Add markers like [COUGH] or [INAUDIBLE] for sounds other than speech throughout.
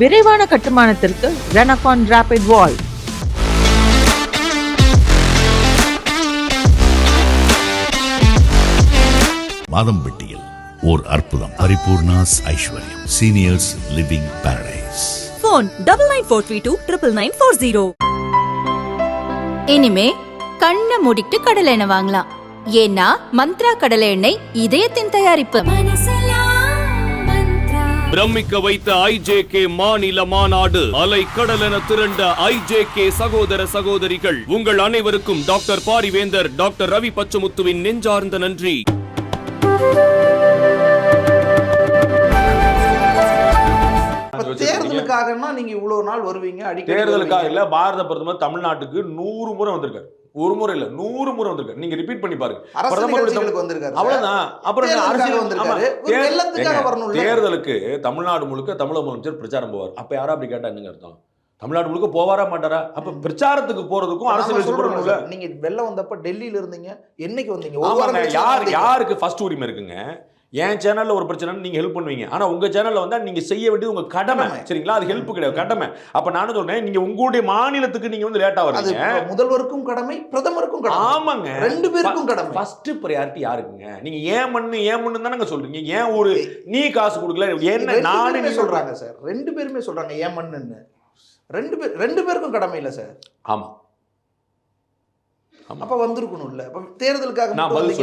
விரைவான கட்டுமானத்திற்கு ரெனகான் ராபிட் வால் மாதம்பட்டியில் ஓர் அற்புதம். Paripoornas Aishwaryam. Seniors living paradise phone double nine four three two triple nine four zero இனிமே கண்ணை மூடிட்டு கடலை எண்ணெய் வாங்கலாம். ஏன்னா மந்த்ரா கடலை எண்ணெய் இதயத்தின் தயாரிப்பு. பிரமிக்க வைத்த ஐஜேகே மாநில மாநாடு அலை கடலென திரண்ட ஐஜேகே சகோதர சகோதரிகள் உங்கள் அனைவருக்கும் டாக்டர் பாரிவேந்தர் டாக்டர் ரவி பச்சமுத்துவின் நெஞ்சார்ந்த நன்றி. தேர்தலுக்காகன்னா நீங்க இவ்வளவு நாள் வருவீங்க அடிக்கடி தேர்தலுக்காக. இல்ல பாரத பிரதமர் தமிழ்நாட்டுக்கு நூறு முறை வந்திருக்காரு. ஒரு முறை இல்ல நூறு முறை வந்திருக்காரு. நீங்க ரிப்பீட் பண்ணி பாருங்க. நிகழ்ச்சிகளுக்கு வந்திருக்காரு. அவ்வளவுதான். அப்புறம் அரசியல் வந்திருக்காரு. தேர்தலுக்கு தமிழ்நாடு முழுக்க தமிழக முதலமைச்சர் பிரச்சாரம் போவார். அப்ப யாரா அப்படி கேட்டா என்னங்க அர்த்தம்? தமிழ்நாடு முழுக்க போவாரா மாட்டாரா? அப்ப பிரச்சாரத்துக்கு போறதுக்கும் அரசியல் நீங்க வெள்ளம் வந்தப்ப டெல்லியில இருந்தீங்க என்னைக்கு வந்தீங்க? யார். யாருக்கு ஃபர்ஸ்ட் உரிமை இருக்குங்க? என் சேனல்ல ஒரு பிரச்சனை நீங்க ஹெல்ப் பண்ணுவீங்க. ஆனா உங்க சேனல்ல வந்தா நீங்க செய்ய வேண்டியது உங்க கடமை. சரிங்களா? அது ஹெல்ப் கிடையாது. கடமை. அப்ப நானும் சொல்றேன் நீங்க உங்களுடைய மாநிலத்துக்கு நீங்க வந்து லேட்டா அது வரீங்க முதல்வருக்கும் கடமை பிரதமருக்கும் கடமை. ஆமாங்க. ரெண்டு பேருக்கும் கடமை. ஃபர்ஸ்ட் ப்ரையாரிட்டி யாருக்குங்க? நீங்க ஏன் மண்ணு ஏன் மண்ணு தானங்க சொல்றீங்க. ஏன் ஒரு நீ காசு கொடுக்கல என்ன நானே சொல்றாங்க சார் ரெண்டு பேருமே சொல்றாங்க ஏன் மண்ணுன்னு. ரெண்டு பேர் ரெண்டு பேருக்கும் கடமை இல்ல சார் ஆமா. ஆமா. அப்ப வந்திருக்கணும் இல்ல அப்ப தேர்தலுக்காக நான் பதில்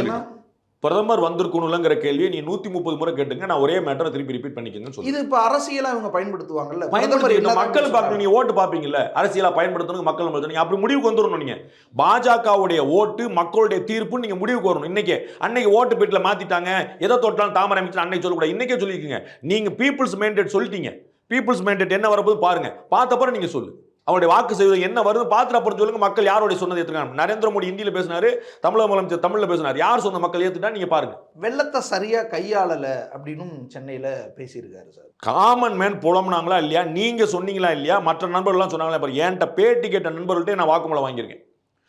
பிரதமர் வந்திருக்கணும்லங்கிற கேள்வியை நீ நூத்தி முப்பது முறை கேட்டுங்க நான் ஒரே மேட்டரை திருப்பி ரிப்பீட் பண்ணிக்கங்கன்னு இது இப்ப அரசியலா இவங்க பயன்படுத்துவாங்கல்ல? பயன்படுத்தி மக்கள்? பார்க்கணும் நீங்க ஓட்டு பார்ப்பீங்கல்ல? அரசியலா பயன்படுத்தணும் மக்கள் பயன்படுத்தணும். அப்படி முடிவுக்கு வந்துடணும் நீங்க. பாஜகவுடைய ஓட்டு மக்களுடைய தீர்ப்பு நீங்க முடிவுக்கு வரணும். இன்னைக்கு அன்னைக்கு ஓட்டு பெட்டில மாத்திட்டாங்க. எதை தொட்டாலும் தாமரை அமைச்சர் அன்னைக்கு சொல்லக்கூடாது. இன்னைக்கே சொல்லிருக்கீங்க நீங்க பீப்புள்ஸ் மேண்டேட் சொல்லிட்டீங்க. பீப்புள்ஸ் மேண்டேட் என்ன வரப்போது பாருங்க. பார்த்தப்பறம் நீங்க சொல்லு. அவருடைய வாக்கு செய்வது என்ன வருது? பார்த்துட்டு அப்புறம் சொல்லுங்க. மக்கள் யாருடைய சொன்னதை ஏத்துக்காங்க நரேந்திர மோடி ஹிந்தியில பேசினாரு தமிழக முதலமைச்சர் தமிழ்ல பேசினாரு. யார் சொன்ன மக்கள் ஏத்துட்டா நீங்க பாருங்க. வெள்ளத்தை சரியா கையாளல அப்படின்னும் சென்னையில பேசியிருக்காரு சார். காமன் மேன் புலம்புனாங்களா இல்லையா? நீங்க சொன்னீங்களா இல்லையா? மற்ற நண்பர்கள்லாம் சொன்னாங்களா? பாரு என்கிட்ட பேட்டி கேட்ட நண்பர்கள்ட்ட நான் வாக்குமூலம் வாங்கியிருக்கேன்.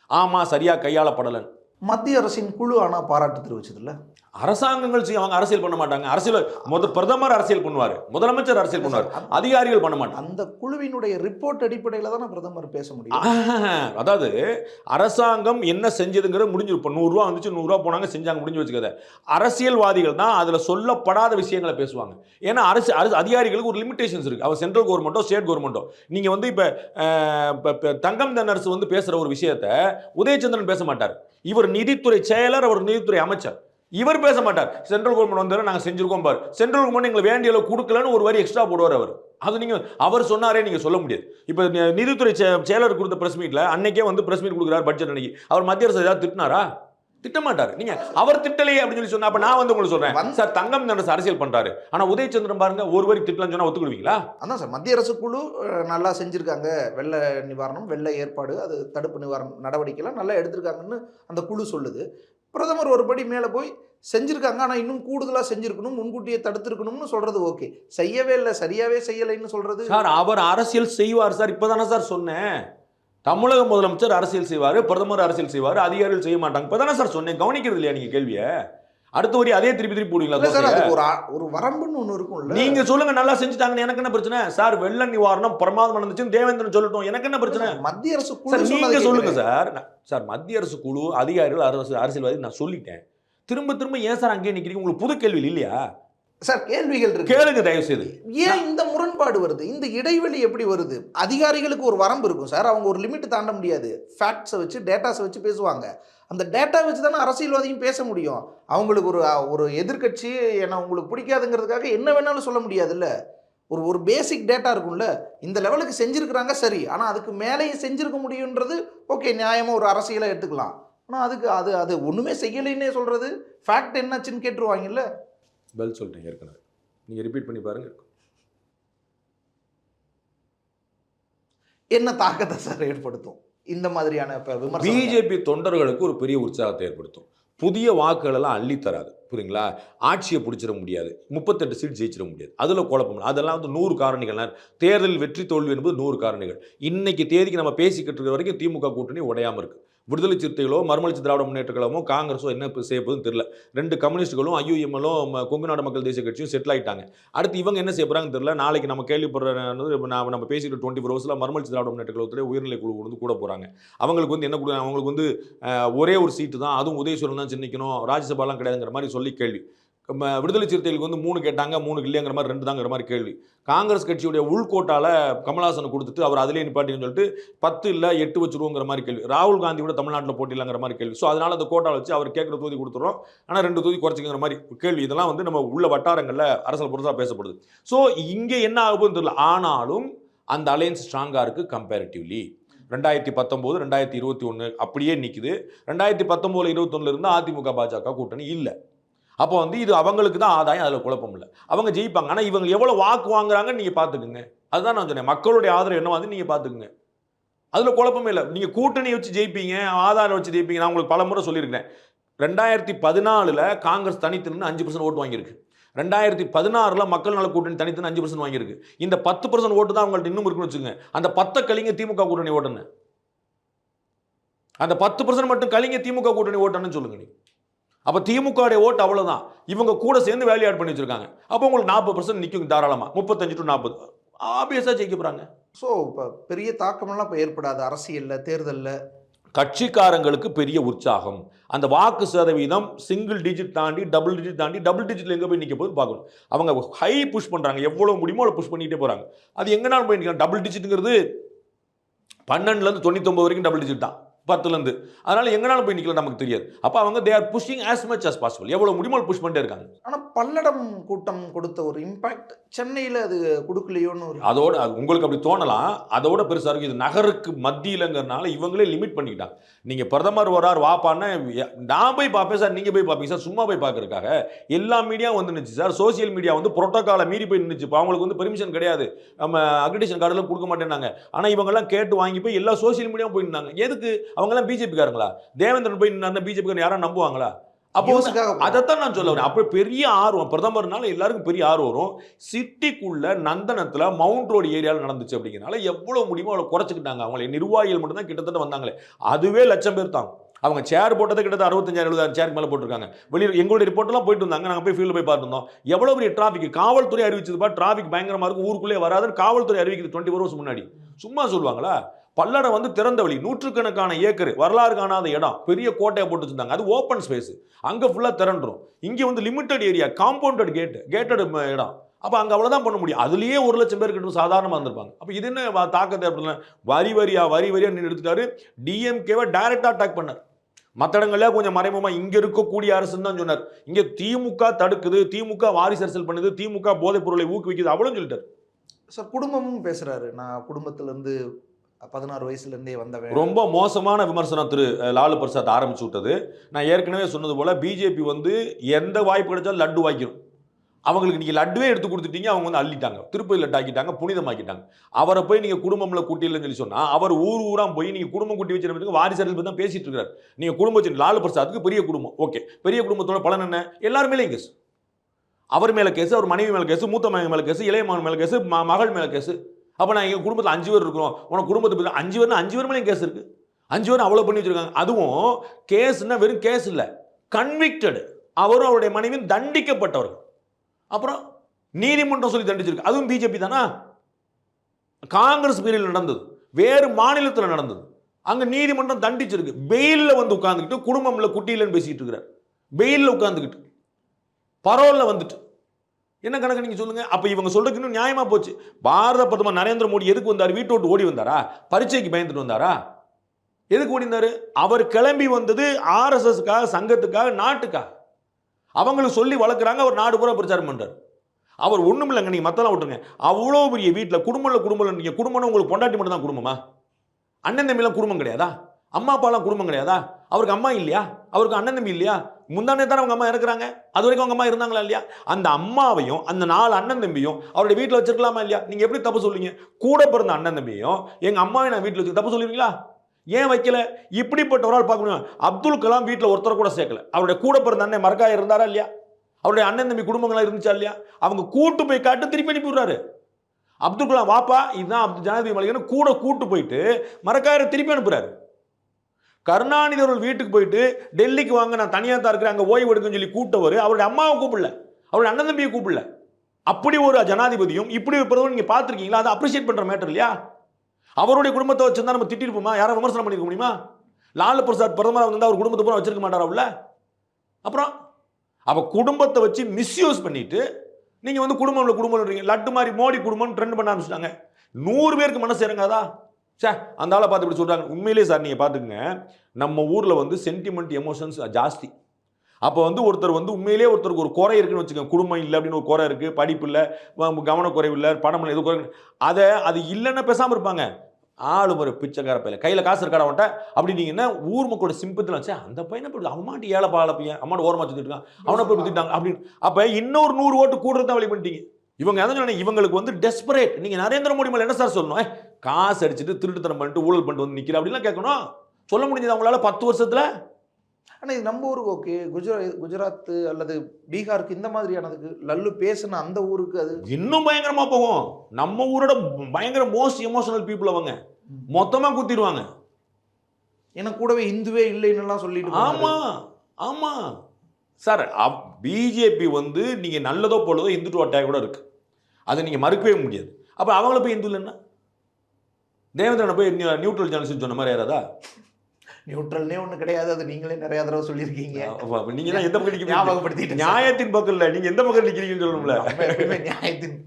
ஆமா சரியா கையாளப்படலன்னு. மத்திய அரசின் குழு ஆனா பாராட்டு தெரிவிச்சதுல்ல. அரசாங்கங்கள் செய்ய அவங்க அரசியல் பண்ண மாட்டாங்க. அரசியல் முத பிரதமர் அரசியல் பண்ணுவாரு. முதலமைச்சர் அரசியல் பண்ணுவார். அதிகாரிகள் பண்ண மாட்டாங்க. அந்த குழுவினுடைய ரிப்போர்ட் அடிப்படையில தானே பிரதமர் பேச முடியும். அதாவது அரசாங்கம் என்ன செஞ்சதுங்கிற முடிஞ்சு இப்போ நூறுரூவா வந்துச்சு நூறுரூவா போனாங்க செஞ்சாங்க முடிஞ்சு வச்சுக்கத அரசியல்வாதிகள் தான் அதில் சொல்லப்படாத விஷயங்களை பேசுவாங்க. ஏன்னா அரசு அரசு அதிகாரிகளுக்கு ஒரு லிமிடேஷன்ஸ் இருக்குது அவர் சென்ட்ரல் கவர்மெண்ட்டோ ஸ்டேட் கவர்மெண்ட்டோ நீங்கள் வந்து இப்போ தங்கம் தென்னரசு வந்து பேசுகிற ஒரு விஷயத்த உதயச்சந்திரன் பேச மாட்டார். இவர் நிதித்துறை செயலர் அவர் நிதித்துறை அமைச்சர். இவர் பேச மாட்டார் சென்ட்ரல் கவர்மெண்ட் வந்தாலும் நாங்கள் செஞ்சிருக்கோம் பாரு. சென்ட்ரல் கவர்மெண்ட் எங்களுக்கு வேண்டிய அளவு கொடுக்கலன்னு ஒரு வரி எக்ஸ்ட்ரா போடுவார் அவர். அது நீங்க அவர் சொன்னாரே நீங்க சொல்ல முடியாது. இப்போ நிதித்துறை செயலர் கொடுத்த பிரஸ் மீட்ல அன்னைக்கே வந்து பிரஸ் மீட் கொடுக்குறாரு பட்ஜெட் அன்னைக்கு. அவர் மத்திய அரசு ஏதாவது திட்டினாரா? திட்ட மாட்டாரு நீங்க அவர் திட்டலையே அப்படின்னு சொல்லி சொன்னா அப்ப நான் வந்து உங்களுக்கு சொல்றேன். சார் தங்கம் தென்னரசு அரசியல் பண்றாரு. ஆனா உதயச்சந்திரன் பாருங்க ஒரு வரி திட்டலன்னு சொன்னா ஒத்துக்கிடுவீங்களா? அதான் சார். மத்திய அரசு குழு நல்லா செஞ்சிருக்காங்க. வெள்ள நிவாரணம் வெள்ள ஏற்பாடு அது தடுப்பு நிவாரணம் நடவடிக்கைலாம் நல்லா எடுத்திருக்காங்கன்னு அந்த குழு சொல்லுது. பிரதமர் ஒரு படி மேலே போய் செஞ்சுருக்காங்க. ஆனால் இன்னும் கூடுதலாக செஞ்சுருக்கணும் முன்கூட்டியே தடுத்துருக்கணும்னு சொல்கிறது ஓகே. செய்யவே இல்லை சரியாகவே செய்யலைன்னு சொல்கிறது சார் அவர் அரசியல் செய்வார் சார். இப்போ தானே சார் சொன்னேன். தமிழக முதலமைச்சர் அரசியல் செய்வார் பிரதமர் அரசியல் செய்வார் அதிகாரிகள் செய்ய மாட்டாங்க. இப்போ தானே சார் சொன்னேன். கவனிக்கிறது இல்லையா நீங்கள் கேள்வியை? அடுத்த வரி அதே திருப்பி திருப்பி இல்ல சார் போடுவீங்களா அதுக்கு ஒரு ஒரு வரம்புன்னு ஒன்று இருக்கும்ல. நீங்க சொல்லுங்க நல்லா செஞ்சுட்டாங்கன்னு எனக்கு என்ன பிரச்சனை? சார் வெள்ள நிவாரணம் பிரமாதம் நடந்துச்சுன்னு தேவேந்திரன் சொல்லட்டும். எனக்கு என்ன பிரச்சனை? மத்திய அரசு குழு நீங்க சொல்லுங்க. சார். சார் மத்திய அரசு குழு அதிகாரிகள் அரசு அரசியல்வாதி நான் சொல்லிட்டேன். திரும்ப திரும்ப ஏன் சார் அங்கேயே நிக்கிறீங்க? உங்களுக்கு புது கேள்வி இல்லையா? சார் கேள்விகள் இருக்கு. கேளுங்க தயவு செய்து ஏன் இந்த முரண்பாடு வருது? இந்த இடைவெளி எப்படி வருது? அதிகாரிகளுக்கு ஒரு வரம்பு இருக்கும். சார் அவங்க ஒரு லிமிட் தாண்ட முடியாது. ஃபேக்ட்ஸை வச்சு டேட்டாஸை வச்சு பேசுவாங்க. அந்த டேட்டா வச்சு தானே அரசியல்வாதியும் பேச முடியும். அவங்களுக்கு ஒரு ஒரு எதிர்க்கட்சி என்ன உங்களுக்கு பிடிக்காதுங்கிறதுக்காக என்ன வேணாலும் சொல்ல முடியாதுல்ல. ஒரு ஒரு பேசிக் டேட்டா இருக்கும்ல. இந்த லெவலுக்கு செஞ்சுருக்கிறாங்க சரி. ஆனால் அதுக்கு மேலேயும் செஞ்சிருக்க முடியுன்றது ஓகே நியாயமாக ஒரு அரசியலை எடுத்துக்கலாம். ஆனால் அதுக்கு அது அது ஒன்றுமே செய்யலைன்னே சொல்கிறது ஃபேக்ட் என்னாச்சுன்னு கேட்டுருவாங்கல்ல. பதில் சொல்லிட்டேன் ஏற்கனவே. நீங்க ரிப்பீட் பண்ணி பாருங்க. என்ன தாக்கத்தை சார் ஏற்படுத்தும்? இந்த மாதிரியான இப்போ பிஜேபி தொண்டர்களுக்கு ஒரு பெரிய உற்சாகத்தை ஏற்படுத்தும். புதிய வாக்குகள் எல்லாம் அள்ளி தராது புரியுங்களா? ஆட்சியை பிடிச்சிட முடியாது முப்பத்தெட்டு சீட் ஜெயிச்சிட முடியாது. அதில் குழப்பம் அதெல்லாம் வந்து நூறு காரணிகள். தேர்தலில் வெற்றி தோல்வி என்பது நூறு காரணிகள். இன்னைக்கு தேதிக்கு நம்ம பேசிக்கிட்டு இருக்கிற வரைக்கும் திமுக கூட்டணி உடையாம இருக்குது விடுதலை சிறுத்தைகளோ மறுமலர்ச்சி திராவிட முன்னேற்ற கழகமோ காங்கிரஸோ என்ன செய்ய போகுதுன்னு தெரியல. ரெண்டு கம்யூனிஸ்டுகளும் ஐயூஎம்எலும் கொங்கு நாடு மக்கள் தேசிய கட்சியும் செட்டில் ஆகிட்டாங்க அடுத்து இவங்க என்ன செய்ய போகிறாங்கன்னு தெரியல. நாளைக்கு நம்ம கேள்விப்படுற இப்ப நம்ம பேசிட்டு டுவெண்ட்டி ஃபோர் ஹவர்ஸில் மறுமலர்ச்சி திராவிட முன்னேற்ற கழகத்துடைய உயர்நிலை குழு வந்து கூட போகிறாங்க அவங்களுக்கு வந்து என்ன கொடுக்குறாங்க? அவங்களுக்கு வந்து ஒரே ஒரு சீட்டு தான். அதுவும் உதயசூரன் தான் சின்னிக்கணும். ராஜ்யசபாலாம் கிடையாதுங்கிற மாதிரி சொல்லி கேள்வி. விடுதலை சிறுத்தைகளுக்கு வந்து மூணு கேட்டாங்க மூணு இல்லைங்கிற மாதிரி ரெண்டு தாங்கிற மாதிரி கேள்வி. காங்கிரஸ் கட்சியுடைய உள்கோட்டால கமலாசனை கொடுத்துட்டு அவர் அதிலே நிப்பாட்டின்னு சொல்லிட்டு பத்து இல்லை எட்டு வச்சுருவோங்கிற மாதிரி கேள்வி. ராகுல் காந்தி கூட தமிழ்நாட்டில் போட்டிலங்கிற மாதிரி கேள்வி. ஸோ அதனால அந்த கோட்டால வச்சு அவர் கேட்குற தொகுதி கொடுத்துறோம் ஆனால் ரெண்டு தொகுதி குறைச்சிக்கிற மாதிரி கேள்வி. இதெல்லாம் வந்து நம்ம உள்ள வட்டாரங்களில் அரசியல் பொருளாக பேசப்படுது. ஸோ இங்கே என்ன ஆகுதுன்னு தெரியல. ஆனாலும் அந்த அலையன்ஸ் ஸ்ட்ராங்காக இருக்குது கம்பேரிட்டிவ்லி ரெண்டாயிரத்தி பத்தொம்போது ரெண்டாயிரத்தி இருபத்தி ஒன்று அப்படியே நிற்குது ரெண்டாயிரத்தி பத்தொம்போது இருபத்தொன்னுல இருந்து அதிமுக பாஜக கூட்டணி இல்லை. அப்போ வந்து இது அவங்களுக்கு தான் ஆதாயம் அதில் குழப்பம் இல்லை. அவங்க ஜெயிப்பாங்க. ஆனால் இவங்க எவ்வளோ வாக்கு வாங்குறாங்கன்னு நீங்கள் பார்த்துக்குங்க. அதுதான் நான் சொன்னேன். மக்களுடைய ஆதரவு என்ன வந்து நீங்கள் பார்த்துக்குங்க. அதில் குழப்பமே இல்லை. நீங்கள் கூட்டணி வச்சு ஜெயிப்பீங்க ஆதாரம் வச்சு ஜெயிப்பீங்க. நான் உங்களுக்கு பல முறை சொல்லியிருக்கிறேன். ரெண்டாயிரத்தி பதினாலில் காங்கிரஸ் தனித்து நின்று அஞ்சு பர்சன்ட் ஓட்டு வாங்கியிருக்கு. ரெண்டாயிரத்தி பதினாறில் மக்கள் நல கூட்டணி தனித்து அஞ்சு பர்சன்ட் வாங்கியிருக்கு. இந்த பத்து பர்சன்ட் ஓட்டு தான் அவங்கள்ட்ட இன்னும் இருக்குன்னு வச்சுங்க அந்த பத்தை கலிங்க திமுக கூட்டணி ஓட்டுன்னு. அந்த பத்து பர்சன்ட் மட்டும் கலிங்க திமுக கூட்டணி ஓட்டணும்னு சொல்லுங்க நீ அப்போ திமுக ஓட்டு அவ்வளவுதான். இவங்க கூட சேர்ந்து வேல்யூ ஆட் பண்ணி வச்சிருக்காங்க. அப்போ உங்களுக்கு நாற்பது பர்சன்ட் நிற்கும் தாராளமா. முப்பத்தஞ்சு டு நாற்பது. ஆப்வியஸாக ஜெயிக்க போகிறாங்க ஸோ இப்போ பெரிய தாக்கமெல்லாம் இப்போ ஏற்படாது. அரசியலில் தேர்தலில். கட்சிக்காரங்களுக்கு பெரிய உற்சாகம். அந்த வாக்கு சதவீதம் சிங்கிள் டிஜிட் தாண்டி டபுள் டிஜிட் தாண்டி டபுள் டிஜிட்ல எங்கே போய் நிற்க போது பார்க்கணும். அவங்க ஹை புஷ் பண்ணுறாங்க எவ்வளோ முடியுமோ அவ்வளோ புஷ் பண்ணிகிட்டே போகிறாங்க அது எங்கனாலும் போய் நிற்கலாம் டபுள் டிஜிட்டுங்கிறது பன்னெண்டுலேருந்து தொண்ணூத்தொம்பது வரைக்கும் டபுள் டிஜிட் தான். பத்துலேருந்து. அதனால எங்கனாலும் போய் நிற்கலாம் நமக்கு தெரியாது. அப்போ அவங்க they are pushing as much as possible. எவ்வளோ முடியுமோ புஷ் பண்ணிட்டே இருக்காங்க. ஆனால் பல்லடம் கூட்டம் கொடுத்த ஒரு இம்பாக்ட் சென்னையில் அது கொடுக்கலையோன்னு ஒரு அதோட அது உங்களுக்கு அப்படி தோணலாம். அதோட பெருசாக இருக்கு. இது நகருக்கு மத்தியிலங்கிறனால இவங்களே லிமிட் பண்ணிக்கிட்டாங்க. நீங்கள் பிரதமர் வரார் வாப்பான்னு நான் போய் பார்ப்பேன் சார். நீங்கள் போய் பார்ப்பீங்க சார். சும்மா போய் பார்க்கறதுக்காக எல்லா மீடியா வந்து நின்றுச்சு சார். சோசியல் மீடியா வந்து புரோட்டோகாலை மீறி போய் நின்றுச்சு இப்போ அவங்களுக்கு வந்து பெர்மிஷன் கிடையாது. நம்ம அக்ரிடேஷன் கார்டெல்லாம் கொடுக்க மாட்டேன்னாங்க. ஆனால் இவங்கெல்லாம் கேட்டு வாங்கி போய் எல்லா சோசியல் மீடியாவும் போய் நின்னாங்க. எதுக்கு? அவங்கெல்லாம் பிஜேபிக்காரங்களா தேவேந்திரன் போய் நின்னா பிஜேபிக்காரன் யாரும் நம்புவாங்களா? அப்போ. அதைத்தான் நான் சொல்ல வரேன். அப்போ பெரிய ஆர்வம் பிரதமர்னால எல்லாருக்கும் பெரிய ஆர்வம் வரும். சிட்டிக்குள்ள நந்தனத்தில் மவுண்ட் ரோடு ஏரியாவில் நடந்துச்சு அப்படிங்கிறனால எவ்வளோ முடியுமோ அவ்வளோ குறைச்சிக்கிட்டாங்க. அவங்களே நிர்வாகிகள் மட்டும்தான் கிட்டத்தட்ட வந்தாங்களே. அதுவே லட்சம் பேர் தான். அவங்க சேர் போட்டதை கிட்டத்தட்ட அறுபத்தஞ்சாயிரம் எழுபதாயிரம் சேருக்கு மேலே போட்டிருக்காங்க. வெளியில் எங்களுடைய ரிப்போர்ட்லாம் போயிட்டு வந்தாங்க நாங்கள் போய் ஃபீல்டு போய் பார்த்துருந்தோம். எவ்வளோ பெரிய டிராஃபிக் காவல்துறை அறிவிச்சதுப்பா டிராஃபிக் பயங்கரமாக இருக்கும் ஊருக்குள்ளே வராதுன்னு காவல்துறை அறிவிக்குது டுவெண்ட்டி ஃபோர் ஹவர்ஸ் முன்னாடி. சும்மா சொல்லுவாங்களா? பல்லடம் வந்து திறந்த வழி நூற்றுக்கணக்கான ஏக்கர் வரலாறு காணாத இடம் பெரிய கோட்டையை போட்டு வச்சிருந்தாங்க. அது ஓப்பன் ஸ்பேஸ் அங்கே ஃபுல்லாக திரண்டுரும் இங்கே வந்து limited area compounded gate gated இடம். அப்போ அங்கே அவ்வளோதான் பண்ண முடியும். அதுலேயே ஒரு லட்சம் பேர் கிட்ட சாதாரணமாக இருந்திருப்பாங்க. அப்போ இது என்ன தாக்கத்தை அப்படின்னா வரி வரியா வரி வரியா நின்று எடுத்துட்டாரு. டிஎம்கேவை டைரெக்டாக அட்டாக் பண்ணார். மற்ற இடங்களில் கொஞ்சம் மறைமுகமாக இங்கே இருக்கக்கூடிய அரசுன்னு தான் சொன்னார். இங்கே திமுக தடுக்குது திமுக வாரிசு அரசியல் பண்ணுது திமுக போதைப் பொருளை ஊக்குவிக்குது அவ்வளோ சொல்லிட்டார். சார் குடும்பமும் பேசுகிறாரு நான் குடும்பத்திலேருந்து பதினாறு வயசுலேருந்தே வந்த ரொம்ப மோசமான விமர்சனம் திரு லாலு பிரசாத் ஆரம்பிச்சு விட்டது. நான் ஏற்கனவே சொன்னது போல பிஜேபி வந்து எந்த வாய்ப்பு கிடைச்சாலும் லட்டு வாய்க்கணும் அவங்களுக்கு நீங்கள் லட்டுவே எடுத்து கொடுத்துட்டீங்க அவங்க வந்து அள்ளிட்டாங்க. திருப்பதி லட்டு ஆக்கிட்டாங்க புனிதமாக்கிட்டாங்க. அவரை போய் நீங்கள் குடும்பம்ல கூட்டியில்லைன்னு சொல்லி சொன்னால் அவர் ஊர் ஊராக போய் நீங்கள் குடும்பம் கூட்டி வச்சிருக்க வாரிசர்கள் பற்றி தான் பேசிட்டு இருக்கிறார் நீங்கள் குடும்பம் லாலு பிரசாத்துக்கு பெரிய குடும்பம். ஓகே. பெரிய குடும்பத்தோட பலன் என்ன? எல்லாருமே கேஸ். அவர் மேலே கேஸ் அவர் மனைவி மேலே கேஸ் மூத்த மகன் மேலே கேஸ் இளைய மகன் மேலே கேஸ் ம- மகள் மேலே கேஸ். அப்போ நான் எங்கள் குடும்பத்தில் அஞ்சு பேர் இருக்கிறோம். உனக்கு குடும்பத்தை பற்றி அஞ்சு பேர்னா அஞ்சு பேர் மேலேயும் கேஸ் இருக்குது அஞ்சு பேர் அவ்வளோ பண்ணி வச்சிருக்காங்க. அதுவும் கேஸ்னால் வெறும் கேஸ் இல்லை. கன்விக்டடு அவரும் அவருடைய மனைவியும் தண்டிக்கப்பட்டவர்கள். அப்புறம் நீதிமன்றம் சொல்லி தண்டிச்சிருக்கு. அதுவும் பிஜேபி தானா? காங்கிரஸ் பீரியடில் நடந்தது. வேறு மாநிலத்தில் நடந்தது. அங்கே நீதிமன்றம் தண்டிச்சிருக்கு. பெயிலில் வந்து உட்காந்துக்கிட்டு குடும்பம் இல்லை குட்டியிலன்னு பேசிக்கிட்டு இருக்கிறார். பெயிலில் உட்காந்துக்கிட்டு பரோலில் வந்துட்டு. என்ன கணக்கு நீங்கள் சொல்லுங்கள் அப்போ இவங்க சொல்கிறதுக்கு இன்னும் நியாயமாக போச்சு. பாரத பிரதமர் நரேந்திர மோடி எதுக்கு வந்தார்? வீட்டை விட்டு ஓடி வந்தாரா? பரீட்சைக்கு பயந்துட்டு வந்தாரா? எதுக்கு ஓடி வந்தாரு அவர் கிளம்பி வந்தது ஆர்எஸ்எஸ்க்காக சங்கத்துக்காக நாட்டுக்காக. அவங்களுக்கு சொல்லி வளர்க்குறாங்க அவர் நாடு பூரா பிரச்சாரம் பண்ணுறார் அவர் ஒன்றும் இல்லைங்க நீங்கள் மத்தெல்லாம் விட்டுருங்க. அவ்வளோ பெரிய வீட்டில் குடும்பம்ல குடும்பம் நீங்க குடும்பம்னு உங்களுக்கு பொண்டாட்டி மட்டும் தான் குடும்பமா? அண்ணன் தம்பிலாம் குடும்பம் கிடையாதா? அம்மா அப்பாலாம் குடும்பம் கிடையாதா? அவருக்கு அம்மா இல்லையா? அவருக்கு அண்ணன் தம்பி இல்லையா? முந்தானே தானே அவங்க அம்மா இருக்கிறாங்க அது வரைக்கும் அவங்க அம்மா இருந்தாங்களா இல்லையா? அந்த அம்மாவையும் அந்த நாலு அண்ணன் தம்பியும் அவருடைய வீட்டில் வச்சிருக்கலாமா இல்லையா? நீங்கள் எப்படி தப்பு சொல்லுவீங்க? கூட பிறந்த அண்ணன் தம்பியும் எங்கள் அம்மாவை நான் வீட்டில் வச்சு தப்பு சொல்லுவீங்களா? ஏன் வைக்கல? இப்படிப்பட்ட ஒரு ஆள் பார்க்க முடியும் அப்துல் கலாம் வீட்டில் ஒருத்தரை கூட சேர்க்கல. அவருடைய கூட பிறந்த அண்ணன் மரக்காய் இருந்தாரா இல்லையா? அவருடைய அண்ணன் தம்பி குடும்பங்களாக இருந்துச்சா இல்லையா? அவங்க கூட்டு போய் காட்டு திருப்பி அனுப்பி விடுறாரு. அப்துல் கலாம் வாப்பா இதுதான் அப்துல் ஜனாதிபதி மலைகன்னு கூட கூட்டு போயிட்டு மறக்காயிரம் திருப்பி அனுப்புறாரு. கருணாநிதி அவர்கள் வீட்டுக்கு போயிட்டு டெல்லிக்கு வாங்க நான் தனியாக தான் இருக்கிறேன் அங்கே ஓய்வு எடுக்குன்னு சொல்லி கூப்பிட்டவர் அவருடைய அம்மாவை கூப்பிடல. அவருடைய அண்ணன் தம்பியை கூப்பிடல. அப்படி ஒரு ஜனாதிபதியும் இப்படி ஒரு பிரதமர் நீங்கள் பார்த்துருக்கீங்களா? அதை அப்ரிஷியேட் பண்ணுற மேட்டர் இல்லையா? அவருடைய குடும்பத்தை வச்சிருந்தா நம்ம திட்டிருப்போமா? யாரும் விமர்சனம் பண்ணிருக்க முடியுமா? லாலு பிரசாத் பிரதமர் வந்து அவர் குடும்பத்தை பூரா வச்சிருக்க மாட்டாரா உள்ள? அப்புறம் அவள் குடும்பத்தை வச்சு மிஸ்யூஸ் பண்ணிட்டு நீங்கள் வந்து குடும்பம் உள்ள குடும்பம் லட்டு மாதிரி மோடி குடும்பம் ட்ரெண்ட் பண்ண ஆரம்பிச்சிட்டாங்க. நூறு பேருக்கு மனசு இறங்காதா? சே அந்த ஆளை பார்த்து இப்படி சொல்கிறாங்க உண்மையிலேயே சார் நீங்கள் பார்த்துக்குங்க. நம்ம ஊரில் வந்து சென்டிமெண்ட் எமோஷன்ஸ் ஜாஸ்தி. அப்போ வந்து ஒருத்தர் வந்து உண்மையிலேயே ஒருத்தருக்கு ஒரு குறை இருக்குன்னு வச்சுக்கோங்க. குடும்பம் இல்லை அப்படின்னு ஒரு குறை இருக்குது படிப்பு இல்லை கவனக்குறைவு இல்லை பணம் இல்லை எது குறை அதை அது இல்லைன்னா பேசாமல் இருப்பாங்க. ஆளு ஒரு பிச்சைக்கார பையன். கையில் காசு இருக்காட அவன்கிட்ட? அப்படின்னீங்கன்னா ஊர் மக்களோட சிம்பத்தில் வச்சு அந்த பையனை போய் அவன் மாட்டி ஏழை பாழ பையன் அம்மாட்டு ஓரமாக சுற்றிட்டு இருக்கான். அவனை போய் சுற்றிட்டாங்க அப்படின்னு. அப்போ இன்னொரு நூறு ஓட்டு கூடுறதா வழி பண்ணிட்டீங்க. இவங்க எதை சொன்னாங்க? இவங்களுக்கு வந்து டெஸ்பரேட் நீங்க நரேந்திர மோடி மேல என்ன சார் சொல்லணும்? காசு அடிச்சுட்டு திருட்டுத்தனம் பண்ணிட்டு ஊழல் பண்ணிட்டு வந்து நிக்கிற அப்படிலாம் கேட்கணும். சொல்ல முடிஞ்சது அவங்களால பத்து வருஷத்துல? ஆனால் இது நம்ம ஊருக்கு ஓகே. குஜராத் குஜராத் அல்லது பீகாருக்கு இந்த மாதிரியானதுக்கு லல்லு பேசுன அந்த ஊருக்கு அது. இன்னும் பயங்கரமா போகும். நம்ம ஊரோட பயங்கர மோஸ்ட் எமோஷனல் பீப்புள் அவங்க. மொத்தமா குத்திடுவாங்க. எனக்கு கூடவே இந்துவே இல்லைன்னுலாம் சொல்லிட்டு போனாரு. ஆமா ஆமா. சார் பிஜேபி வந்து நீங்க நல்லதோ போலதோ இந்துத்துவ அட்டாக் கூட இருக்கு. அதை நீங்க மறுக்கவே முடியாது. அப்ப அவங்கள போய் இந்து இல்லைன்னா தேவேந்திரனை போய் நியூ- நியூட்ரல் ஜேர்னலிசம் சொன்ன மாதிரி யாராதா நியூட்ரல்னே ஒண்ணு கிடையாது. அது நீங்களே நிறைய தடவை சொல்லியிருக்கீங்க. அப்ப- அப்ப நீங்க தான் எந்த பக்கம் நிக்கிறீங்க? ஞாபகப்படுத்திட்டு நியாயத்தின் பக்கம் இல்ல. நீங்க எந்த பக்கம் நிக்கிறீங்கன்னு சொல்லணும்ல. நியாயத்தின்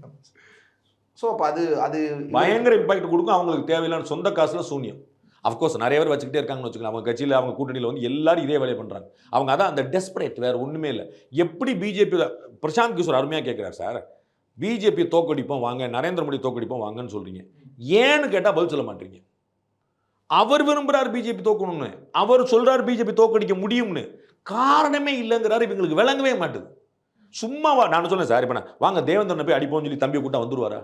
ஸோ அப்போ அது அது பயங்கர இம்பாக்ட் கொடுக்கும். அவங்களுக்கு தேவையில்லான சொந்த காசுல சூன்யம். அஃப்கோர்ஸ் நிறைய பேர் வச்சுக்கிட்டே இருக்காங்கன்னு வச்சுக்கலாம் அவங்க கட்சியில் அவங்க கூட்டணியில் வந்து எல்லாரும் இதே வேலையை பண்றாங்க. அவங்க அதான் அந்த டெஸ்பரேட் வேற ஒண்ணுமே இல்லை. எப்படி பிஜேபி பிரசாந்த் கிஷோர் அருமையா கேட்கிறார் சார். பிஜேபி தோக்கடிப்போம் வாங்க. நரேந்திர மோடி தோக்கடிப்போம் வாங்கன்னு சொல்கிறீங்க ஏன்னு கேட்டால் பதில் சொல்ல மாட்டீங்க. அவர் விரும்புகிறார் பிஜேபி தோக்கணும்னு. அவர் சொல்கிறார் பிஜேபி தோக்கடிக்க முடியும்னு. காரணமே இல்லைங்கிறாரு இவங்களுக்கு விளங்கவே மாட்டுது. சும்மாவா நான் சொன்னேன் சார் இப்போ நான் வாங்க தேவேந்திரனை போய் அடிப்போம்னு சொல்லி தம்பியை கூட்டா வந்துருவாரா?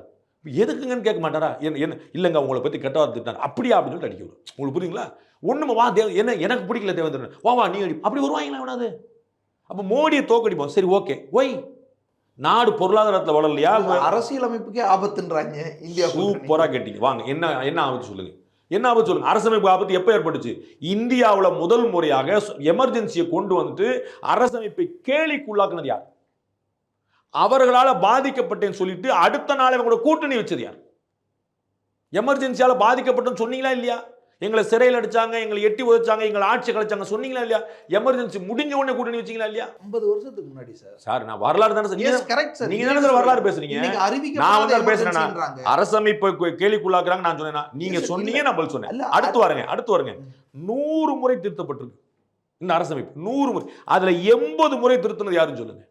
எதுக்குங்கன்னு கேட்க மாட்டாரா? என்ன என்ன இல்லைங்க உங்களை பற்றி கெட்ட வார்த்தை அப்படியா அப்படின்னு சொல்லிட்டு அடிக்க வரும் உங்களுக்கு புரியுங்களா? ஒன்றுமா வா தேவ என்ன எனக்கு பிடிக்கல தேவேந்திரன். வா வா நீ அடி. அப்படி வருவாங்களா வேணாது அப்போ மோடியை தோக்கடிப்போம். சரி ஓகே. ஒய் நாடு பொருளாதாரத்தில் வளரலையா? அரசியலமைப்புக்கே ஆபத்துன்றாங்க இந்தியா சூப்பரா கேட்டீங்க. வாங்க என்ன என்ன ஆபத்து சொல்லுங்க. என்ன ஆபத்து சொல்லுங்க? அரசமைப்பு ஆபத்து எப்போ ஏற்பட்டுச்சு? இந்தியாவில் முதல் முறையாக எமர்ஜென்சியை கொண்டு வந்துட்டு அரசமைப்பை கேலிக்குள்ளாக்குனது யார்? அவர்களால் பாதிக்கப்பட்டேன்னு சொல்லிட்டு அடுத்த நாள் இவங்களோட கூட்டணி வச்சது யார்? எமர்ஜென்சியால பாதிக்கப்பட்டோன்னு சொன்னீங்களா இல்லையா? எங்களை சிறையில் அடிச்சாங்க எங்களை எட்டி உதைச்சாங்க எங்களை ஆட்சி கலைச்சாங்க. சொன்னீங்களா இல்லையா? எமர்ஜென்சி முடிஞ்ச உடனே கூட்டணி வச்சீங்களா இல்லையா? ஐம்பது வருஷத்துக்கு முன்னாடி சார். சார் நான் வரலாறு தானே சார். நீங்க- கரெக்ட் சார். நீங்க தானே சார் வரலாறு பேசுறீங்க. நான் வந்து பேசுறேனா? அரசமைப்பை கு- கேலிக்குள்ளாக்குறாங்க நான் சொன்னேனா நீங்க சொன்னீங்க. நான் பதில் சொன்னேன். அடுத்து வரேங்க அடுத்து வரேங்க. நூறு முறை திருத்தப்பட்டிருக்கு. இந்த அரசமைப்பு நூறு முறை. அதுல எண்பது முறை திருத்தினது யாருன்னு சொல்லுங்க.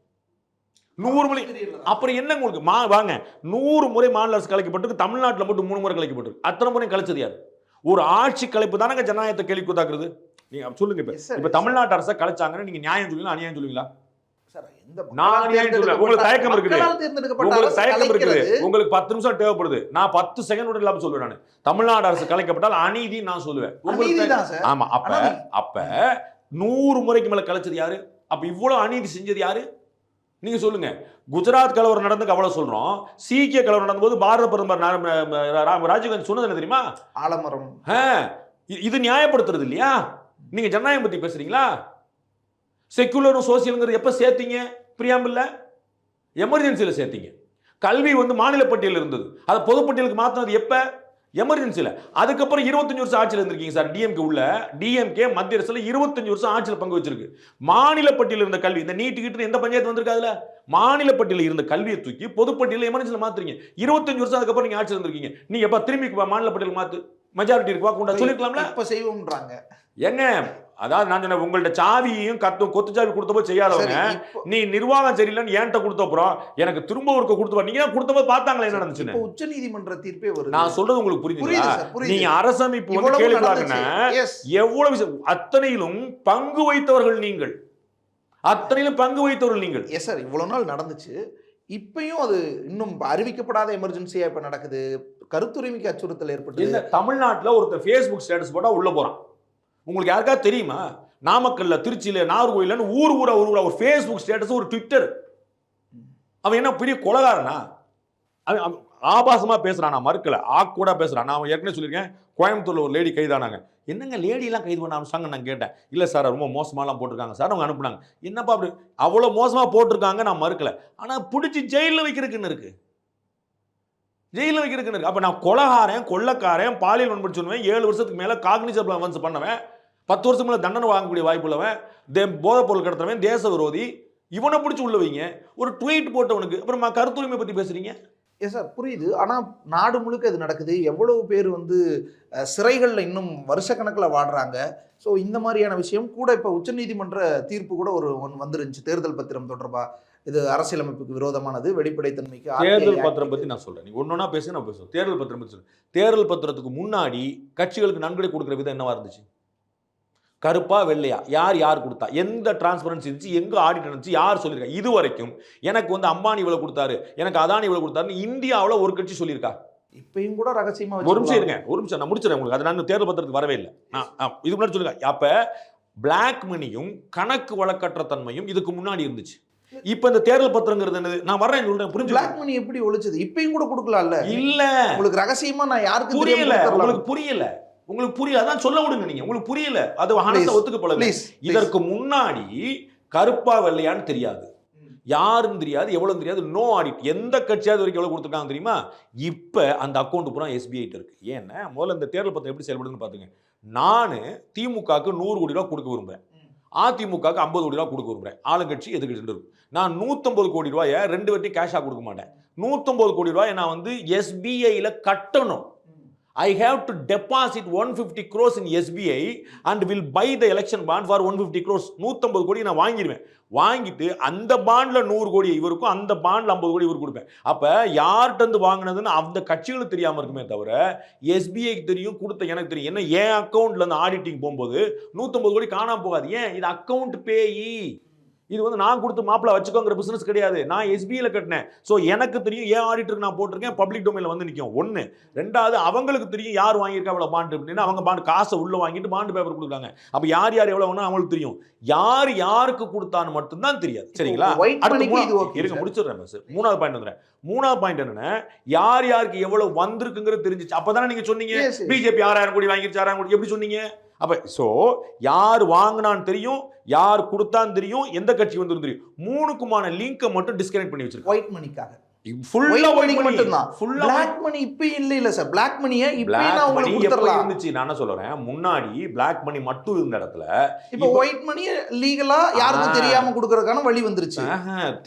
நூறு முறை. அப்புறம் என்ன உங்களுக்கு? மா வாங்க. நூறு முறை மாநில அரசு கலைக்கப்பட்டிருக்கு தமிழ்நாட்டில் மட்டும் மூணு முறை கலைக்கப்பட்டிருக்கு. அத்தனை முறை கலைச்சது யார்? ஒரு ஆட்சி கலைப்பு தானங்க ஜனநாயகத்தை கேள்விக்குத்தாக்குறது நீங்க சொல்லுங்க இப்ப இப்ப தமிழ்நாட்டு அரசை கலைச்சாங்கன்னு நீங்க நியாயம் சொல்லுவீங்களா அநியாயம் சொல்லுவீங்களா? உங்களுக்கு தயக்கம் இருக்குது. உங்களுக்கு தயக்கம் இருக்குது. உங்களுக்கு பத்து நிமிஷம் தேவைப்படுது நான் பத்து செகண்ட் இல்லாம சொல்லுவேன் நான் தமிழ்நாடு அரசு கலைக்கப்பட்டால் அநீதி நான் சொல்லுவேன் உங்களுக்கு. ஆமா அப்ப. அப்ப நூறு முறைக்கு மேல கலைச்சது யாரு அப்ப இவ்வளவு அநீதி செஞ்சது யாரு நீங்க சொல்லுங்க. குஜராத் கலவரம் நடந்து அவ்வளவு சொல்றோம். சீக்கிய கலவரம் நடந்தபோது பாரத பிரதமர் ராஜீவ்காந்தி சொன்னது என்ன தெரியுமா? ஆலமரம். இது நியாயப்படுத்துறது இல்லையா? நீங்க ஜனநாயகம் பத்தி பேசுறீங்களா? செக்குலரும் சோசியலுங்கிறது எப்ப சேர்த்தீங்க? பிரியாம்பில்ல எமர்ஜென்சியில் சேர்த்தீங்க. கல்வி வந்து மாநில பட்டியல் இருந்தது. அதை பொதுப்பட்டியலுக்கு மாற்றினது எப்ப? எமர்ஜென்சியில் அதுக்கப்புறம் இருபத்தஞ்சு வருஷம் ஆட்சியில் இருந்திருக்கீங்க சார் டிஎம்கே உள்ள. டிஎம்கே மத்திய அரசுல இருபத்தஞ்சு வருஷம் ஆட்சியில் பங்கு வச்சிருக்கு. மாநில பட்டியலில் இருந்த கல்வி இந்த நீட்டு கிட்டு எந்த பஞ்சாயத்து வந்திருக்கு அதுல? மாநில பட்டியலில் இருந்த கல்வியை தூக்கி பொதுப்பட்டியலில் எமர்ஜென்சியில் மாத்துறீங்க. இருபத்தஞ்சு வருஷம் அதுக்கப்புறம் நீங்க ஆட்சியில் இருந்திருக்கீங்க. நீங்க எப்ப திரும்பி மாநில பட்டியல் மாத்து. மெஜாரிட்டி இருக்குவா? கொண்டா சொல்லிருக்கலாம்ல? இப்ப செய்வோம்ன்றாங்க. ஏங்க அதாவது நான் சொன்னேன் உங்கள்ட்ட சாவியையும் கத்தும் கொத்து சாவி கொடுத்தப்போ செய்யாதவங்க நீ நிர்வாகம் சரியில்லைன்னு என்கிட்ட கொடுத்த அப்புறம் எனக்கு திரும்ப ஒருக்க கொடுத்து நீங்க தான் கொடுத்தப்போ பார்த்தாங்களே என்ன நடந்துச்சுன்னு? இப்போ உச்சநீதிமன்ற தீர்ப்பே வருது. நான் சொல்றது உங்களுக்கு புரியுது நீங்க அரசமைப்பு வந்து நடந்துச்சு. எவ்வளவு அத்தனையிலும் பங்கு வைத்தவர்கள் நீங்கள். அத்தனையிலும் பங்கு வைத்தவர்கள் நீங்கள். எஸ் சார் இவ்வளவு நாள் நடந்துச்சு. இப்பயும் அது இன்னும் அறிவிக்கப்படாத எமர்ஜென்சியா இப்ப நடக்குது. கருத்துரிமைக்கு அச்சுறுத்தல் ஏற்பட்டு தமிழ்நாட்டுல ஒருத்தர் ஃபேஸ்புக் ஸ்டேட்டஸ் போட்டா உள்ள போறான். உங்களுக்கு யாருக்காவது தெரியுமா? நாமக்கல்ல திருச்சியில நாகர்கோயிலன்னு ஊர் ஊரா ஊர் ஊரா ஒரு ஃபேஸ்புக் ஸ்டேட்டஸ் ஒரு ட்விட்டர் அவன் என்ன பெரிய கொலகாரனா? அவன் ஆபாசமாக ஆபாசமா பேசுறான் நான் மறுக்கல. ஆக்கூடா பேசுறான். நான் ஏற்கனவே சொல்லியிருக்கேன் கோயம்புத்தூர்ல ஒரு லேடி கைதானாங்க. என்னங்க லேடி எல்லாம் கைது பண்ண ஆரம்பிச்சாங்க நான் கேட்டேன். இல்ல சார் ரொம்ப மோசமாலாம் போட்டிருக்காங்க. சார் அவங்க அனுப்புனாங்க. என்னப்பா அப்படி? அவ்வளோ மோசமா போட்டிருக்காங்க நான் மறுக்கல. ஆனா பிடிச்சி ஜெயிலில் வைக்கிறதுக்குன்னு இருக்கு. ஜெயிலில் வைக்கிறதுக்கு அப்போ நான் கொலகாரன் கொள்ளக்காரன் பாலியல் வன்படி சொல்லுவேன். ஏழு வருஷத்துக்கு மேலே காக்னிசபிள் அவன்ஸ் பண்ணவன். பத்து வருஷம் மேலே தண்டனை வாங்கக்கூடிய வாய்ப்பு உள்ளவன் தே போதைப் பொருள் கடத்துறவன் தேச விரோதி இவனை பிடிச்சி உள்ள வைங்க. ஒரு ட்வீட் போட்டவனுக்கு. அப்புறம் கருத்துரிமை பற்றி பேசுறீங்க? எஸ் சார் புரியுது. ஆனால் நாடு முழுக்க இது நடக்குது. எவ்வளவு பேர் வந்து சிறைகளில் இன்னும் வருஷக்கணக்கில் வாடுறாங்க ஸோ இந்த மாதிரியான விஷயம் கூட இப்போ உச்சநீதிமன்ற தீர்ப்பு கூட ஒரு ஒன்று வந்துருந்துச்சு. தேர்தல் பத்திரம் தொடர்பாக இது அரசியலமைப்புக்கு விரோதமானது வெளிப்படைத்தன்மைக்கு தேர்தல் பத்திரம் பத்தி நான் சொல்றேன். நீ ஒன்னொன்னா பேச நான் பேசுவேன் தேர்தல் பத்திரம் பத்தி சொல்றேன். தேர்தல் பத்திரத்துக்கு முன்னாடி கட்சிகளுக்கு நன்கொடை கொடுக்குற விதம் என்னவா இருந்துச்சு? கருப்பா வெள்ளையா? யார் யார் கொடுத்தா? எந்த டிரான்ஸ்பரன்சி இருந்துச்சு? எங்க ஆடிட் இருந்துச்சு யார் சொல்லியிருக்கா? இது வரைக்கும் எனக்கு வந்து அம்பானி இவ்வளவு கொடுத்தாரு எனக்கு அதானி இவ்வளவு கொடுத்தாருன்னு இந்தியாவுல ஒரு கட்சி சொல்லியிருக்கா? இப்பயும் கூட ரகசியமா ஒரு நிமிஷம். இருங்க. ஒரு நிமிஷம் நான் முடிச்சிடறேன் உங்களுக்கு. அது நான் தேர்தல் பத்திரத்துக்கு வரவே இல்லை. நான் நான் இது முன்னாடி சொல்லுங்க. அப்ப பிளாக் மணியும் கணக்கு வழக்கற்ற தன்மையும் இதுக்கு முன்னாடி இருந்துச்சு. இப்ப இந்த தேர்தல் பத்திரங்கிறது என்னது? நான் வர்றேன் சொல்றேன் புரிஞ்சு பிளாக் மணி எப்படி ஒழிச்சது? இப்பயும் கூட கொடுக்கலாம்ல? இல்ல. உங்களுக்கு ரகசியமா நான் யாருக்கும் புரியல. உங்களுக்கு புரியல. உங்களுக்கு புரியல. அதான் சொல்ல விடுங்க நீங்க. உங்களுக்கு புரியல. அது Please. ஒத்துக்கப்படல. இதற்கு முன்னாடி கருப்பா வெள்ளையான்னு தெரியாது. யாருன்னு தெரியாது எவ்வளவு தெரியாது. நோ ஆடிட் எந்த கட்சியாவது வரைக்கும் எவ்வளவு கொடுத்துருக்காங்க தெரியுமா? இப்ப அந்த அக்கௌண்ட் பூரா ட்ட இருக்கு. ஏன்னா முதல்ல இந்த தேர்தல் பத்திரம் எப்படி செயல்படுதுன்னு பாத்துங்க. நான் திமுகவுக்கு நூறு கோடி ரூபாய் கொடுக்க விரும்புறேன். அதிமுகவுக்கு ஐம்பது கோடி ரூபா கொடுக்க விரும்புகிறேன் ஆளுங்கட்சி எதிர்கட்சி இருக்கும் நான் நூற்றம்பது கோடி ரூபாயை ரெண்டு வட்டி கேஷாக கொடுக்க மாட்டேன். நூற்றம்பது கோடி ரூபாயை நான் வந்து எஸ்பிஐயில் கட்டணும். I have to deposit one fifty crores in SBI and will buy the election bond for one fifty crores நூற்றம்பது கோடி நான் வாங்கிடுவேன். வாங்கிட்டு அந்த பாண்டில் நூறு கோடி இவருக்கும் அந்த பாண்டில் ஐம்பது கோடி இவருக்கு கொடுப்பேன். அப்போ யார்கிட்டருந்து வாங்கினதுன்னு அந்த கட்சிகளுக்கு தெரியாமல் இருக்குமே தவிர எஸ்பிஐக்கு தெரியும் கொடுத்த எனக்கு தெரியும். என்ன என் அக்கௌண்ட்டில் இருந்து ஆடிட்டிங் போகும்போது நூற்றம்பது கோடி காணாம போகாது. ஏன்? இது அக்கௌண்ட் பேயி. இது வந்து நான் கொடுத்து மாப்பிள்ள வச்சுக்கோங்கிற பிசினஸ் கிடையாது. நான் எஸ்பிஐல கட்டினேன். ஸோ எனக்கு தெரியும் ஏன் ஆடிட்டருக்கு நான் போட்டிருக்கேன்? பப்ளிக் டொமைன்ல வந்து நிற்கும் ஒன்று ரெண்டாவது அவங்களுக்கு தெரியும் யார் வாங்கியிருக்கா அவ்வளோ பாண்டு அப்படின்னு. அவங்க பாண்டு காசை உள்ள வாங்கிட்டு பாண்டு பேப்பர் கொடுக்குறாங்க. அப்போ யார் யார் எவ்வளோ வேணும் அவங்களுக்கு தெரியும். யார் யாருக்கு கொடுத்தான்னு மட்டும்தான் தெரியாது. சரிங்களா? இருங்க முடிச்சிடுறேன் பஸ் மூணாவது பாயிண்ட் வந்துடுறேன். மூணாவது பாயிண்ட் என்னன்னா யார் யாருக்கு எவ்வளவு வந்திருக்குங்கிறது தெரிஞ்சிச்சு. அப்பதானே நீங்க சொன்னீங்க. Yes, yes. பிஜேபி ஆறாயிரம் கோடி வாங்கிருச்சு ஆறாயிரம் கோடி. எப்படி சொன்னீங்க? அப்போ ஸோ யார் வாங்கினான்னு தெரியும் யார் கொடுத்தான்னு தெரியும் எந்த கட்சி வந்து தெரியும். மூணுக்குமான லிங்கை மட்டும் டிஸ்கனெக்ட் பண்ணி வச்சிருக்கோம் ஒயிட் மணிக்காக முன்னாடி பிளாக் மணி மட்டும் இருந்த இடத்துல இப்போ ஒயிட் மணி லீகலா யாருக்கும். தெரியாம கொடுக்கறதுக்கான வழி வந்துருச்சு.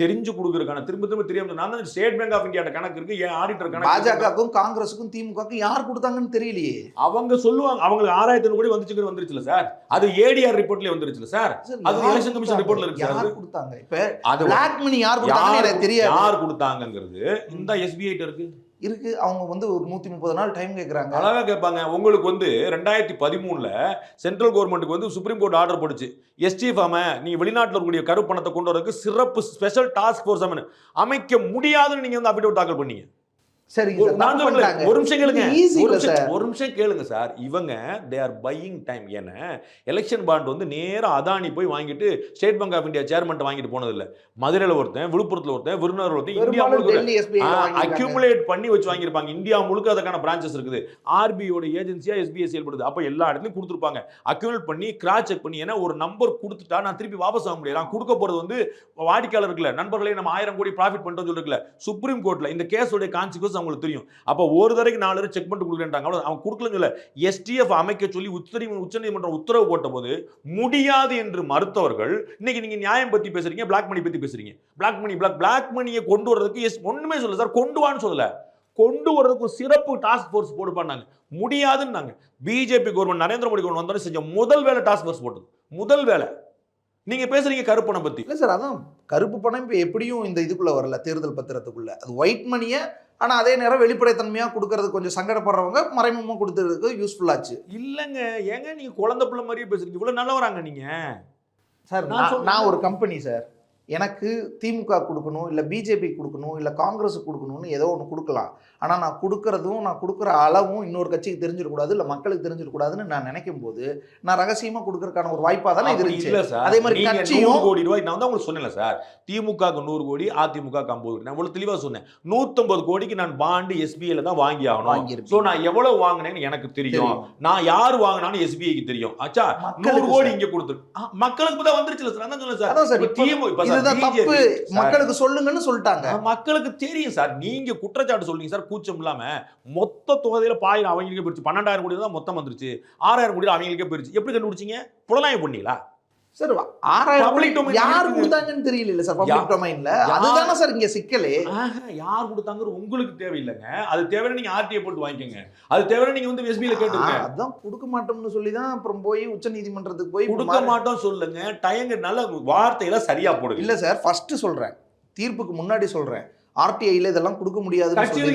தெரிஞ்சு கொடுக்கறதுக்கான திரும்ப திரும்ப தெரியாம நான் தான் ஸ்டேட் பேங்க் ஆஃப் இந்தியா கணக்கு இருக்கு என் ஆடிட்டர் கணக்கு. பாஜகவுக்கும் காங்கிரஸுக்கும் திமுகவுக்கும் யார் கொடுத்தாங்கன்னு தெரியலையே. அவங்க சொல்லுவாங்க அவங்களுக்கு ஆறாயிரத்தி கோடி வந்துச்சுங்கிற வந்துருச்சுல சார் அது ஏடிஆர் ரிப்போர்ட்லயே வந்துருச்சுல சார் அது கொடுத்தாங்க? இருக்கு யார். கொடுத்தாங்க? இப்ப பிளாக் மணி யார் எனக்கு தெரியாது. யார் கொடுத்தாங்கங்கிறது இந்த எஸ்பிஐ இருக்கு? இருக்கு. அவங்க வந்து ஒரு நூத்தி முப்பது நாள் டைம் கேக்குறாங்க. அழகா கேட்பாங்க. உங்களுக்கு வந்து ரெண்டாயிரத்தி பதிமூணுல சென்ட்ரல் கவர்மெண்ட்டுக்கு வந்து சுப்ரீம் கோர்ட் ஆர்டர் போட்டுச்சு. எஸ்டிஃபாம நீ வெளிநாட்டில் இருக்கக்கூடிய கருப்பு பணத்தை கொண்டு வரதுக்கு சிறப்பு ஸ்பெஷல் டாஸ்க் ஃபோர்ஸ் அமைக்க முடியாதுன்னு நீங்க வந்து அபிடேவிட் தாக்கல் பண்ணீங்க. சார் நான். ஒரு நிமிஷம் கேளுங்க. ஒரு நிமிஷம் கேளுங்க சார். இவங்க தே ஆர் பையிங் டைம் ஏன்னா எலெக்ஷன் பாண்ட் வந்து நேரா அதானி போய் வாங்கிட்டு State Bank of India chairman வாங்கிட்டு போனது இல்ல. மதுரையில ஒருத்தன் விழுப்புரத்துல ஒருத்தன் விருதுநகர் ஒருத்தன் இந்தியா முழுக்க. அக்யூமுலேட் பண்ணி வச்சு வாங்கியிருப்பாங்க. இந்தியா முழுக்க அதுக்கான பிரான்ச்சஸ் இருக்குது. ஆர்பிஐயோட ஏஜென்சியா எஸ்பிஐ செயல்படுது. அப்ப எல்லா இடத்துலயும் கொடுத்துருப்பாங்க. அக்யூமுலேட் பண்ணி கிராஸ் செக் பண்ணி ஏன்னா ஒரு நம்பர் கொடுத்துட்டா நான் திருப்பி வாபஸ் வாங்க முடியாது. நான் கொடுக்க போறது வந்து வாடிக்கையாளர் இருக்குல்ல நண்பர்களே நம்ம ஆயிரம் கோடி ப்ராஃபிட் பண்ணிட்டோம் சொல்லிருக்கல சுப்ரீம் கோர்ட்ல இந்த கேஸோட கான்சிக்வன்ஸ் அவங்களுக்கு தெரியும். அப்ப ஒரு தடவைக்கு நாலு தடவை செக் பண்ணிட்டு கொடுக்குறேன்றாங்க அவ்வளோ அவங்க கொடுக்கலன்னு சொல்ல எஸ்டிஎஃப் அமைக்க சொல்லி உச்சரி உச்சநீதிமன்றம் உத்தரவு போட்ட போது முடியாது என்று மறுத்தவர்கள் இன்னைக்கு நீங்க நியாயம் பத்தி பேசுறீங்க பிளாக் மணி பத்தி பேசுறீங்க. பிளாக் மணி பிளாக் பிளாக் மணியை கொண்டு வர்றதுக்கு எஸ் ஒன்றுமே சொல்லல சார். கொண்டு வான்னு சொல்லல. கொண்டு வர்றதுக்கு சிறப்பு டாஸ்க் ஃபோர்ஸ் போடுப்பாங்க முடியாதுன்னாங்க. BJP government Narendra Modi government வந்தோடனே செஞ்ச முதல் வேலை டாஸ்க் ஃபோர்ஸ் போட்டது. முதல் வேலை. நீங்க பேசுறீங்க கருப்பணம் பத்தி. இல்ல சார் அதான் கருப்பு பணம் இப்ப எப்படியும் இந்த இதுக்குள்ள வரல தேர்தல் பத்திரத்துக்குள்ள. அது ஒயிட் மணியை ஆனா அதே நேரம் வெளிப்படைத்தன்மையா கொடுக்கறது கொஞ்சம் சங்கடப்படுறவங்க மறைமுகமா கொடுத்ததுக்கு யூஸ்ஃபுல்லாச்சு இல்லங்க. ஏங்க நீங்க குழந்தை பிள்ளை மாதிரியே பேசுறீங்க. இவ்வளவு நல்லவராங்க நீங்க. சார் நான். நான் ஒரு கம்பெனி சார். எனக்கு திமுக கொடுக்கணும் இல்லை பிஜேபி கொடுக்கணும் இல்லை காங்கிரஸ் கொடுக்கணும்னு ஏதோ ஒன்று கொடுக்கலாம். ஆனால் நான் கொடுக்கறதும் நான் கொடுக்குற அளவும் இன்னொரு கட்சிக்கு தெரிஞ்சிடக்கூடாது இல்லை மக்களுக்கு தெரிஞ்சிடக்கூடாதுன்னு நான் நினைக்கும் போது நான் ரகசியமாக கொடுக்கறதுக்கான ஒரு வாய்ப்பாக தானே இது இல்ல சார். அதே மாதிரி கட்சியும் கோடி ரூபாய் நான் தான் உங்களுக்கு சொன்னேன்ல சார். திமுக நூறு கோடி அதிமுக ஐம்பது கோடி. நான் இவ்வளவு தெளிவா சொன்னேன். நூத்தம்பது கோடிக்கு நான் பாண்டு எஸ்பிஐல தான் வாங்கி ஆகணும். சோ நான் எவ்வளவு வாங்கினேன்னு எனக்கு தெரியும். நான் யார் வாங்கினாலும் எஸ்பிஐக்கு தெரியும். ஆச்சா நூறு கோடி. இங்க கொடுத்துரு மக்களுக்கு தான் வந்துருச்சுல சார். அதான் சொல்லுங்க சார். அதான் இதுதான் தப்பு. மக்களுக்கு சொல்லுங்கன்னு சொல்லிட்டாங்க. மக்களுக்கு தெரியும் சார். நீங்க குற்றச்சாட்டு சொல்றீங்க சார் கூச்சம் இல்லாம. மொத்த தொகையில பாயிரம் அவங்களுக்கே போயிருச்சு. பன்னெண்டாயிரம் கோடி தான் மொத்தம் வந்துருச்சு. ஆறாயிரம் கோடி அவங்களுக்கே போயிருச்சு. எப்படி கண்டுபிடிச்சீங்க? புலனாய்வு பண்ணீங்களா? சார் ஆறாயிரம் யார். கொடுத்தாங்கன்னு தெரியல சார் பப்ளிக் டொமைன்ல அதுதானே சார் இங்க சிக்கலே. யார் கொடுத்தாங்கிறது உங்களுக்கு தேவையில்லைங்க. அது தேவையான நீங்க ஆர்டிஐ போட்டு வாங்கிக்கோங்க. அது தேவையான நீங்க வந்து எஸ்பிஐல கேட்டுங்க அதான் கொடுக்க மாட்டோம்னு சொல்லி தான் அப்புறம் போய் உச்ச நீதிமன்றத்துக்கு போய் கொடுக்க மாட்டோம் சொல்லுங்க. டயங்க நல்ல வார்த்தையில சரியா போடுங்க. இல்ல சார் ஃபர்ஸ்ட் சொல்றேன். தீர்ப்புக்கு முன்னாடி சொல்றேன். ஆர்டிஐல இதெல்லாம் கொடுக்க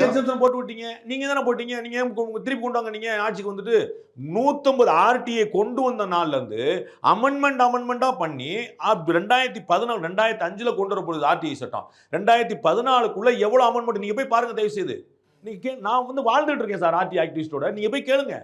எக்ஸம்ஷன் போட்டு விட்டீங்க. நீங்க தானே போட்டீங்க? நீங்க திருப்பி கொண்டு வாங்க நீங்க ஆட்சிக்கு வந்துட்டு நூத்தம்பது ஆர்டிஐ கொண்டு வந்த நாள்ல இருந்து அமெண்ட்மெண்ட் அமெண்ட்மெண்டா பண்ணி ரெண்டாயிரத்தி பதினாலு ரெண்டாயிரத்தி அஞ்சுல கொண்டு வரப்படுது ஆர்டிஐ சட்டம். ரெண்டாயிரத்தி பதினாலுக்குள்ள எவ்வளவு அமெண்ட்மெண்ட் நீங்க போய் பாருங்க தயவு செய்து நீங்க நான் வந்து வாழ்ந்துட்டு இருக்கேன் சார் ஆர்டி ஆக்டிவிஸ்டோட. நீங்க போய் கேளுங்க.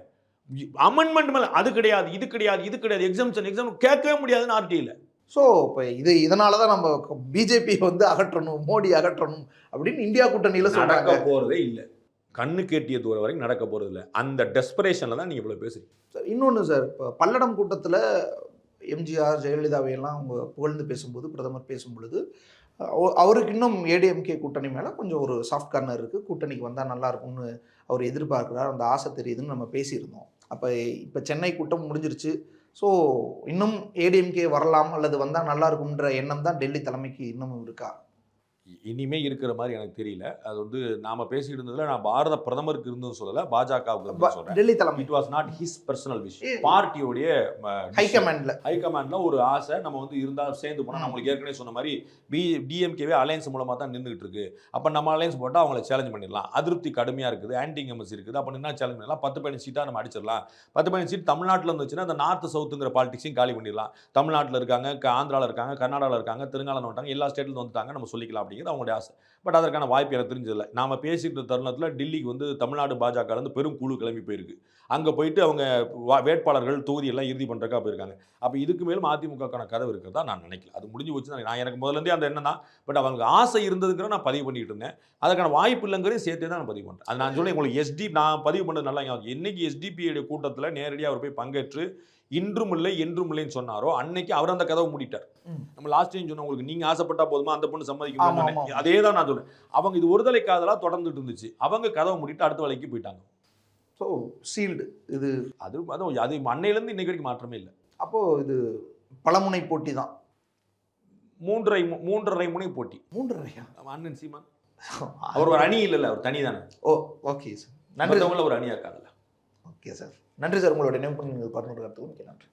அமெண்ட்மெண்ட் மேல அது கிடையாது இது கிடையாது இது கிடையாது எக்ஸம்ஷன் எக்ஸாம் கேட்கவே முடியாதுன்னு ஆர்டிஐல ஸோ இப்போ இது இதனால தான் நம்ம பிஜேபி வந்து அகற்றணும் மோடி அகற்றணும் அப்படின்னு இந்தியா கூட்டணியில நடக்க சொல்றாங்க. போறதே இல்ல. கண்ணு கேட்டிய தூரம் வரைக்கும் நடக்க போறது இல்ல. அந்த டெஸ்பரேஷன்ல தான் நீங்க இவ்வளவு பேசுறீங்க. சார் இன்னொன்று சார் இப்போ பல்லடம் கூட்டத்தில் எம்ஜிஆர் ஜெயலலிதாவை எல்லாம் அவங்க புகழ்ந்து பேசும்போது பிரதமர் பேசும் பொழுது அவ- அவருக்கு இன்னும் ஏடிஎம்கே கூட்டணி மேலே கொஞ்சம் ஒரு சாஃப்ட் கார்னர் இருக்குது கூட்டணிக்கு வந்தால் நல்லா இருக்கும்னு அவர் எதிர்பார்க்குறார். அந்த ஆசை தெரியுதுன்னு நம்ம பேசியிருந்தோம். அப்போ இப்போ சென்னை கூட்டம் முடிஞ்சிருச்சு. ஸோ இன்னும் ஏடிஎம்கே வரலாம் அல்லது வந்தால் நல்லா இருக்கும்ன்ற எண்ணம் தான் டெல்லி தலைமைக்கு இன்னமும் இருக்கா? இனிமே இருக்கிற மாதிரி எனக்கு தெரியல. அது வந்து நாம பேசிட்டு இருந்ததுல நான் பாரத பிரதமருக்கு இருந்தது சொல்லல பாஜகவுக்கு சொல்றேன். டெல்லி தலைமை. It was not his personal wish ஏ- பார்ட்டியோடைய ஹைகமாண்டில் ஹைகமாண்ட்ல ஒரு ஆசை நம்ம வந்து இருந்தா சேர்ந்து போனா நான் உங்களுக்கு ஏற்கனவே சொன்ன மாதிரி பி டிஎம்கேவே அலையன்ஸ் மூலமா தான் நின்றுட்டு இருக்கு. அப்ப நம்ம அலையன்ஸ் போட்டா அவங்கள சேலஞ்ச் பண்ணிடலாம். அதிருப்தி கடுமையா இருக்குது ஆன்டி எம்எஸ் இருக்குது. அப்ப என்ன சேலஞ்ச் பண்ணலாம். பத்து பதினஞ்சு சீட்டா நம்ம அடிச்சிடலாம். பத்து பதினஞ்சு சீட் தமிழ்நாட்டில் இருந்துச்சுன்னா அந்த நார்த் சவுத்துங்கிற பாலிடிக்ஸையும் காலி பண்ணிடலாம். தமிழ்நாட்டில் இருக்காங்க ஆந்திரால இருக்காங்க கர்நாடகாவில் இருக்காங்க தெலுங்கானால வந்துட்டாங்க எல்லா ஸ்டேட்ல வந்துட்டாங்க நம்ம சொல்லிக்கலாம் அப்படிங்கிறது அவங்களுடைய ஆசை. பட் அதற்கான வாய்ப்பு எனக்கு தெரிஞ்சதில்லை. நாம் பேசிட்டு தருணத்தில் டெல்லிக்கு வந்து தமிழ்நாடு பாஜகலேருந்து பெரும் குழு கிளம்பி போயிருக்கு. அங்கே போயிட்டு அவங்க வா- வேட்பாளர்கள் தொகுதியெல்லாம் இறுதி பண்ணுறக்கா போயிருக்காங்க. அப்போ இதுக்கு மேலும் அதிமுகக்கான கதவு இருக்கிறதா நான் நினைக்கல. அது முடிஞ்சு வச்சு நான் எனக்கு முதல்ல இருந்தே அந்த எண்ணம் தான். பட் அவங்களுக்கு ஆசை இருந்ததுங்கிற நான் பதிவு பண்ணிட்டு இருந்தேன். அதுக்கான வாய்ப்பு இல்லைங்கிறதையும் சேர்த்து தான் நான் பதிவு பண்ணுறேன் அது நான் சொல்லி உங்களுக்கு எஸ்டி நான் பதிவு பண்ணது நல்லா இன்னைக்கு எஸ்டிபியோட கூட்டத்தில் நேரடியாக அவர் போய் பங்கேற்று இன்றும் இல்லை என்றும் இல்லைன்னு சொன்னாரோ அன்னைக்கு அவர் அந்த கதவை மூடிட்டார். நம்ம லாஸ்ட் டைம் சொன்ன உங்களுக்கு நீங்க ஆசைப்பட்டா போதுமா அந்த பொண்ணு ஆமா. அதே தான் நான் சொல்றேன் அவங்க இது ஒருதலை காதலா தொடர்ந்துட்டு இருந்துச்சு. அவங்க கதவை மூடிட்டு அடுத்த வேலைக்கு போயிட்டாங்க. ஸோ சீல்டு இது அது அது அது அன்னையிலேருந்து இன்னைக்கு வரைக்கும் மாற்றமே இல்லை. அப்போது இது பலமுனை போட்டி தான். மூன்றரை மூன்றரை முனை போட்டி. மூன்றரையா? அண்ணன் சீமான். [LAUGHS] அவர் ஒரு அணி இல்லைல்ல அவர் தனி தானே ஓ ஓகே சார் நன்றி ஒரு அணியா இருக்காங்கல்ல. ஓகே சார் நன்றி சார். உங்களுடைய நினைவு நீங்கள் பகிர்ந்து கருத்துக்கு நன்றி.